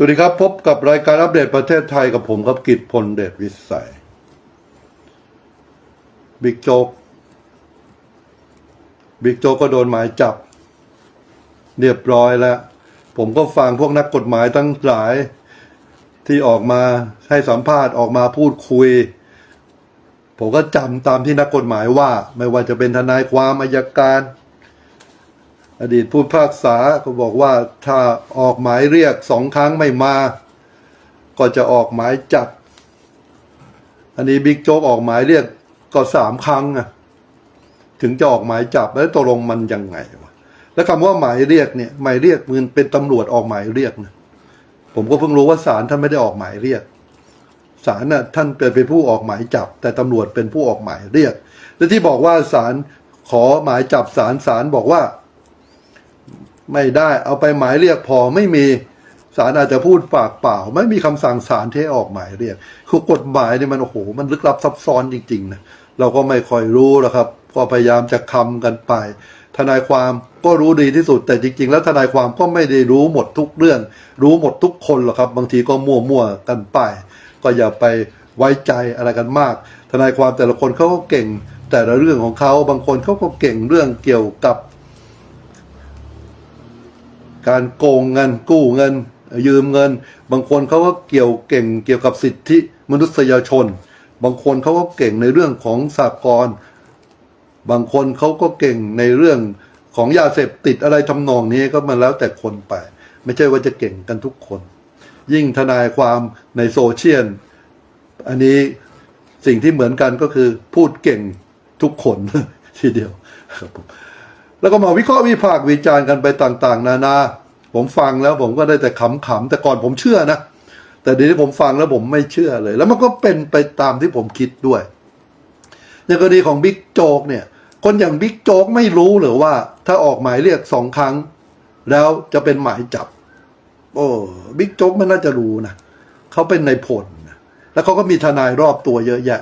สวัสดีครับ พบกับรายการอัปเดตประเทศไทยกับผมครับกิตพลเดชวิสัย บิ๊กโจ๊กบิ๊กโจ๊กก็โดนหมายจับ เรียบร้อยแล้ว ผมก็ฟังพวกนักกฎหมายทั้งหลาย ที่ออกมาให้สัมภาษณ์ออกมาพูดคุย ผมก็จำตามที่นักกฎหมายว่า ไม่ว่าจะเป็นทนายความอายการ อดีตผู้พากษาก็บอกว่าถ้าออกหมายเรียกสองครั้งไม่มา ก็จะออกหมายจับ อันนี้บิ๊กโจ๊กออกหมายเรียกก็สามครั้งอะถึงจะออกหมายจับแล้วตกลงมันยังไงวะแล้วคำว่าหมายเรียกเนี่ยหมายเรียกมันเป็นตำรวจออกหมายเรียกนะผมก็เพิ่งรู้ว่าศาลท่านไม่ได้ออกหมายเรียกศาลน่ะท่านเป็นผู้ออกหมายจับ แต่ตำรวจเป็นผู้ออกหมายเรียก และที่บอกว่าศาลขอหมายจับศาลศาลบอกว่า ไม่ได้เอาไปหมายเรียกพอไม่มีศาลอาจจะพูดปากเปล่า ไม่มีคำสั่งศาลที่ออกหมายเรียก คือกฎหมายเนี่ยมันโอ้โหมันลึกลับซับซ้อนจริงๆนะเราก็ไม่ค่อยรู้หรอกครับ ก็พยายามจะคำกันไป ทนายความก็รู้ดีที่สุดแต่จริง ๆ แล้วทนายความก็ไม่ได้รู้หมดทุกเรื่อง รู้หมดทุกคนหรอกครับ บางทีก็มั่วๆกันไป ก็อย่าไปไว้ใจอะไรกันมาก ทนายความแต่ละคนเขาก็เก่งแต่ละเรื่องของเขาบางคนเขาก็เก่งเรื่องเกี่ยวกับ การโกงเงินกู้เงิน ยืมเงิน บางคนเขาก็เกี่ยวเก่งเกี่ยวกับสิทธิมนุษยชน บางคนเขาก็เก่งในเรื่องของสากลบางคนเขาก็เก่งในเรื่องของยาเสพติดอะไรทำนองนี้ก็มันแล้วแต่คนไป ไม่ใช่ว่าจะเก่งกันทุกคน ยิ่งทนายความในโซเชียลอันนี้สิ่งที่เหมือนกันก็คือพูดเก่งทุกคนทีเดียวครับผม แล้วก็มาวิเคราะห์วิพากษ์วิจารณ์กันไปต่างๆ นานา ผมฟังแล้วผมก็ได้แต่ขำๆแต่ก่อนผมเชื่อนะ แต่เดี๋ยวนี้ผมฟังแล้วผมไม่เชื่อเลย แล้วมันก็เป็นไปตามที่ผมคิดด้วยในกรณีของบิ๊กโจ๊กเนี่ย คนอย่างบิ๊กโจ๊กไม่รู้หรือว่า ถ้าออกหมายเรียกสองครั้ง แล้วจะเป็นหมายจับ โอ้บิ๊กโจ๊กมันน่าจะรู้นะเขาเป็นในพลนะแล้วเขาก็มีทนายรอบตัวเยอะแยะ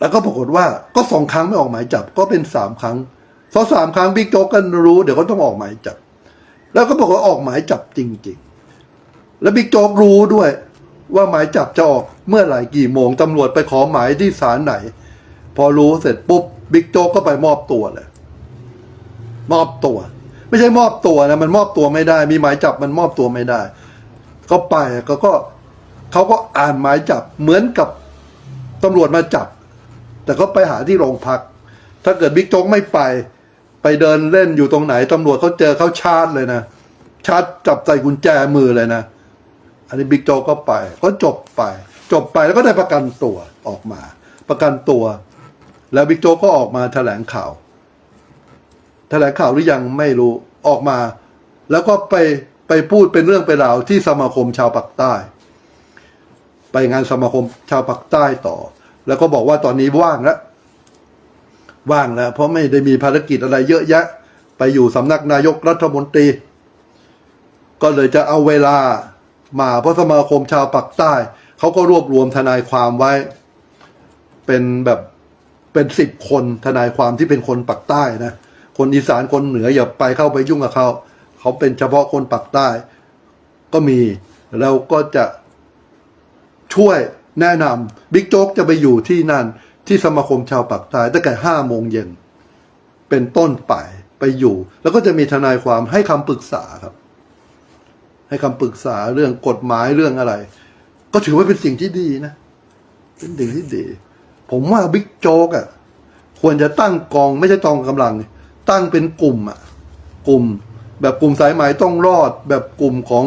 แล้วก็ปรากฏว่าก็สองครั้งไม่ออกหมายจับก็เป็นสามครั้ง พอสามครั้งบิ๊กโจ๊กก็รู้เดี๋ยวก็ต้องออกหมายจับ แล้วก็บอกว่าออกหมายจับจริง ๆ แล้วบิ๊กโจ๊กรู้ด้วย ว่าหมายจับจะออกเมื่อไหร่กี่โมงตำรวจไปขอหมายที่ศาลไหน พอรู้เสร็จปุ๊บบิ๊กโจ๊กก็ไปมอบตัวเลยมอบตัว ไม่ใช่มอบตัวนะมันมอบตัวไม่ได้ มีหมายจับมันมอบตัวไม่ได้ ก็ไปก็ก็เขาก็อ่านหมายจับเหมือนกับตำรวจมาจับ แต่ก็ไปหาที่โรงพัก ถ้าเกิดบิ๊กโจ๊กไม่ไป ไปเดินเล่นอยู่ตรงไหนตำรวจเขาเจอเขาชาร์จเลยนะชาร์จจับใส่กุญแจมือเลยนะ อันนี้บิ๊กโจก็ไปก็จบไป จบไปแล้วก็ได้ประกันตัวออกมา ประกันตัว แล้วบิ๊กโจก็ออกมาแถลงข่าวแถลงข่าวหรือยังไม่รู้ออกมา แล้วก็ไปไปพูดเป็นเรื่องเป็นราวที่สมาคมชาวปากใต้ ไปงานสมาคมชาวปากใต้ต่อ แล้วก็บอกว่าตอนนี้ว่างแล้ว ว่างแล้ว เพราะไม่ได้มีภารกิจอะไรเยอะแยะ ไปอยู่สำนักนายกรัฐมนตรี ก็เลยจะเอาเวลามาเพราะสมาคมชาวปากใต้ เขาก็รวบรวมทนายความไว้ เป็นแบบเป็นสิบคนทนายความที่เป็นคนปากใต้นะ คนอีสานคนเหนืออย่าไปเข้าไปยุ่งกับเขา เขาเป็นเฉพาะคนปากใต้ ก็มีแล้วก็จะช่วยแนะนำบิ๊กโจ๊กจะไปอยู่ที่นั่น ที่สมาคมชาวปากใต้ตั้งแต่ห้าโมงเย็นเป็นต้นไปไปอยู่ แล้วก็จะมีทนายความให้คำปรึกษาครับ ให้คำปรึกษาเรื่องกฎหมายเรื่องอะไร ก็ถือว่าเป็นสิ่งที่ดีนะ เป็นสิ่งที่ดี ผมว่าบิ๊กโจ๊กอะควรจะตั้งกองไม่ใช่กองกำลัง ตั้งเป็นกลุ่มอะ กลุ่ม แบบกลุ่มสายไหมต้องรอด แบบกลุ่มของ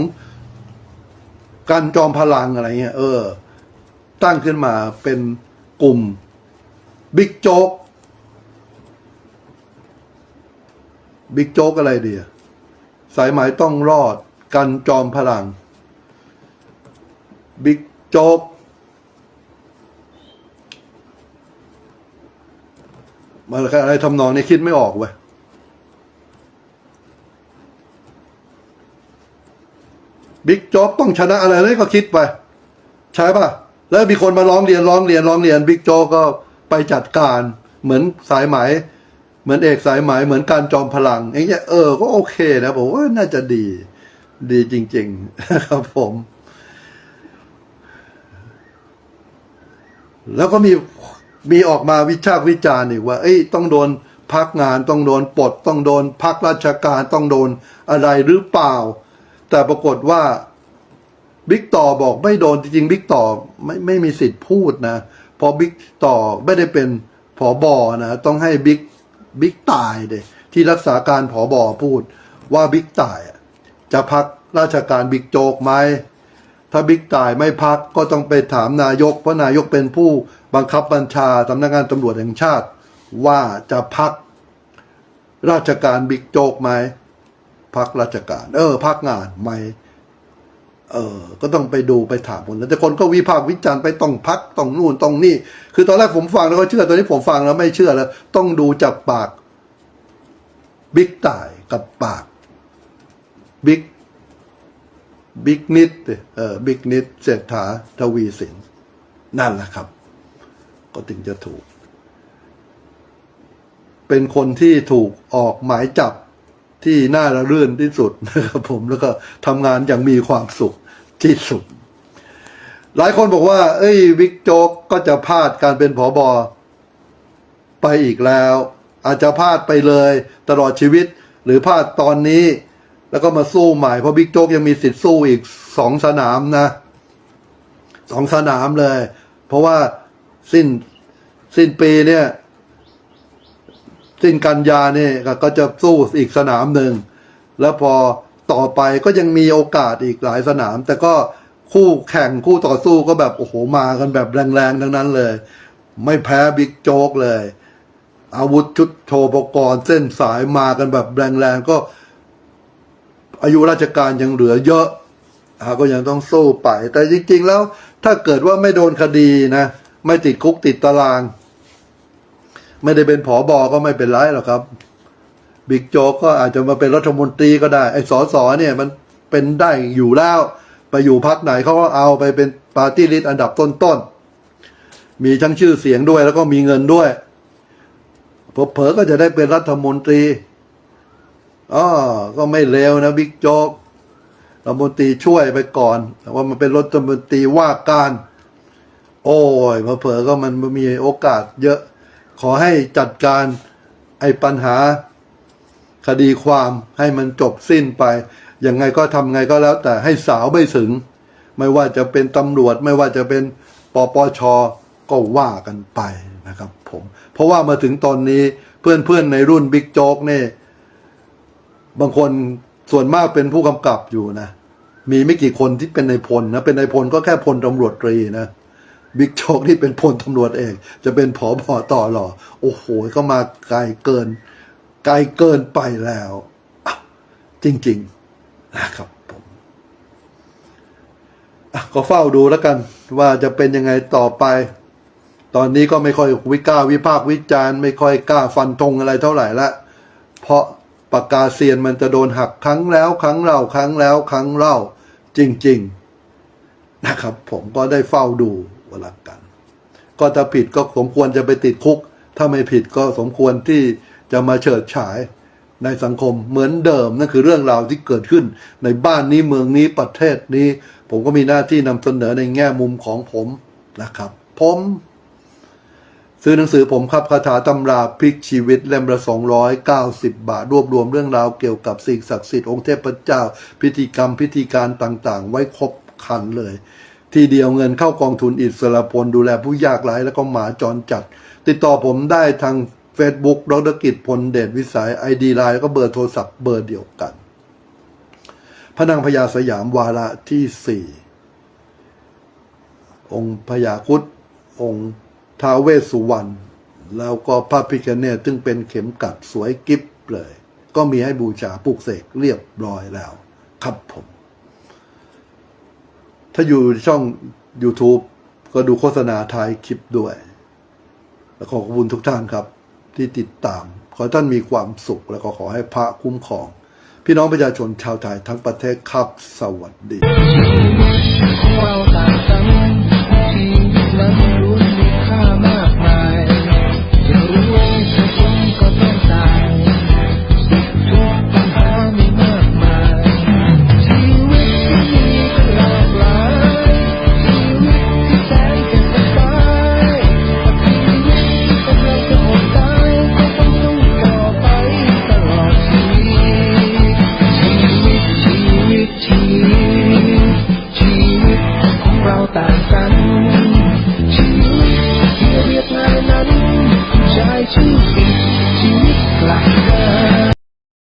การจอมพลังอะไรเงี้ยเออ ตั้งขึ้นมาเป็นกลุ่ม บิ๊กโจ๊กบิ๊กโจ๊กอะไรเดีอะสายไหมต้องรอดกันจอมพลัง บิ๊กโจ๊กมาอะไรทำนองนี้คิดไม่ออกเว้ยบิ๊กโจ๊กต้องชนะอะไรเลยก็คิดไป ใช่ป่ะ แล้วมีคนมาร้องเรียนร้องเรียนร้องเรียนบิ๊กโจ๊กก็ ไปจัดการเหมือนสายไหมเหมือนเอกสายไหมเหมือนการจอมพลังอย่างเงี้ยเออก็โอเคนะผมว่าน่าจะดี ดีจริง ๆ ครับผม แล้วก็มีมีออกมาวิจาวิจารณ์อีกว่า เอ้ยต้องโดนพักงานต้องโดนปลดต้องโดนพักราชการต้องโดนอะไรหรือเปล่า แต่ปรากฏว่าบิ๊กต่อบอกไม่โดนจริงๆบิ๊กต่อไม่ไม่มีสิทธิ์พูดนะ พราะบิ๊กต่อไม่ได้เป็นผอบอนะต้องให้บิ๊กบิ๊กตายเดยที่รักษาการผอบอพูดว่าบิ๊กตายจะพักราชการบิ๊กโจกไหมถ้าบิ๊กตายไม่พักก็ต้องไปถามนายก เพราะนายกเป็นผู้บังคับบัญชาสำนักงานตำรวจแห่งชาติ ว่าจะพักราชการบิ๊กโจกไหมพักราชการ เออพักงานไหม เออก็ต้องไปดูไปถามคนนั้นแต่คนก็วิพากษ์วิจารณ์ไปต้องพักต้องนู่นต้องนี่ คือตอนแรกผมฟังแล้วก็เชื่อตอนนี้ผมฟังแล้วไม่เชื่อแล้ว ต้องดูจากปากบิ๊กต่ายกับปากบิ๊กบิ๊กนิดเออบิ๊กนิดเศรษฐาทวีสินนั่นแหละครับ ก็ถึงจะถูก เป็นคนที่ถูกออกหมายจับ ที่น่าระรื่นที่สุดนะครับผมแล้วก็ทำงานอย่างมีความสุขที่สุด หลายคนบอกว่า เอ้ยบิ๊กโจ๊กก็จะพลาดการเป็นผอบอไปอีกแล้ว อาจจะพลาดไปเลยตลอดชีวิต หรือพลาดตอนนี้ แล้วก็มาสู้ใหม่เพราะบิ๊กโจ๊กยังมีสิทธิ์สู้อีกสองสนามนะสองสนามเลย เพราะว่าสิ้นสิ้นปีเนี่ย สิ้นกันยาเนี่ยก็จะสู้อีกสนามหนึ่ง แล้วพอต่อไปก็ยังมีโอกาสอีกหลายสนาม แต่ก็คู่แข่งคู่ต่อสู้ก็แบบโอ้โหมากันแบบแรงๆทั้งนั้นเลย ไม่แพ้บิ๊กโจ๊กเลย อาวุธชุดโชว์ปกรณ์เส้นสายมากันแบบแรงๆก็ อายุราชการยังเหลือเยอะก็ยังต้องสู้ไป แต่จริงๆแล้วถ้าเกิดว่าไม่โดนคดีนะ ไม่ติดคุกติดตาราง ไม่ได้เป็นผอบอก็ไม่เป็นไรหรอกครับบิ๊กโจ๊กก็อาจจะมาเป็นรัฐมนตรีก็ได้ไอ้สอสอเนี่ยมันเป็นได้อยู่แล้ว ไปอยู่พักไหนเขาก็เอาไปเป็นปาร์ตี้ลิสต์อันดับต้นๆ มีทั้งชื่อเสียงด้วยแล้วก็มีเงินด้วยเผลอๆก็จะได้เป็นรัฐมนตรีอ๋อก็ไม่เลวนะบิ๊กโจ๊กรัฐมนตรีช่วยไปก่อน แต่ว่ามันเป็นรัฐมนตรีว่าการ โอ้ยเผลอๆก็มันมีโอกาสเยอะ ขอให้จัดการไอ้ปัญหาคดีความให้มันจบสิ้นไป ยังไงก็ทำไงก็แล้วแต่ให้สาวไม่ถึง ไม่ว่าจะเป็นตำรวจ ไม่ว่าจะเป็นปปชก็ว่ากันไปนะครับผมเพราะว่ามาถึงตอนนี้เพื่อนๆในรุ่นบิ๊กโจ๊กเนี่ยบางคนส่วนมากเป็นผู้กำกับอยู่นะ มีไม่กี่คนที่เป็นในพลนะ เป็นในพลก็แค่พลตำรวจตรีนะ บิ๊กโจ๊กนี่เป็นพลตำรวจเองจะเป็นผอบอต่อหรอ โอ้โห ก็มาไกลเกิน ไกลเกินไปแล้วจริง ๆ นะครับผมก็เฝ้าดูแล้วกัน ว่าจะเป็นยังไงต่อไป ตอนนี้ก็ไม่ค่อยวิกล้าวิพากษ์วิจารณ์ ไม่ค่อยกล้าฟันธงอะไรเท่าไหร่ละเพราะปากกาเซียนมันจะโดนหักครั้งแล้ว ครั้งเล่าครั้งแล้ว ครั้งเล่า จริง ๆ นะครับ ผมก็ได้เฝ้าดู วลารักกัน ก็ถ้าผิดก็สมควรจะไปติดคุก ถ้าไม่ผิดก็สมควรที่จะมาเฉิดฉายในสังคมเหมือนเดิมนั่นคือเรื่องราวที่เกิดขึ้น ในบ้านนี้เมืองนี้ประเทศนี้ ผมก็มีหน้าที่นำเสนอในแง่มุมของผมนะครับ ผมซื้อหนังสือผมครับคาถาตำราพลิกชีวิตเล่มละ290 บาท รวบรวมเรื่องราวเกี่ยวกับสิ่งศักดิ์สิทธิ์องค์เทพเจ้า พิธีกรรมพิธีการต่างๆ ไว้ครบครันเลย ทีเดียวเงินเข้ากองทุนอิสระพลดูแลผู้ยากไร้แล้วก็หมาจรจัด ติดต่อผมได้ทาง Facebook ดรกิจพลเดชวิสัย ID ไลน์แล้วก็เบอร์โทรศัพท์เบอร์เดียวกัน พระนางพญาสยามวาระที่สี่องค์พญาคุดองค์ท้าเวสสุวรรณแล้วก็พระพิคเนตซึ่งเป็นเข็มกัดสวยกิฟเลย ก็มีให้บูชาปลูกเสกเรียบร้อยแล้ว ครับผม ถ้าอยู่ช่อง YouTube ก็ดูโฆษณาท้ายคลิปด้วย และขอขอบคุณทุกท่านครับ ที่ติดตาม ขอท่านมีความสุข แล้วก็ขอให้พระคุ้มครอง พี่น้องประชาชนชาวไทยทั้งประเทศครับ สวัสดี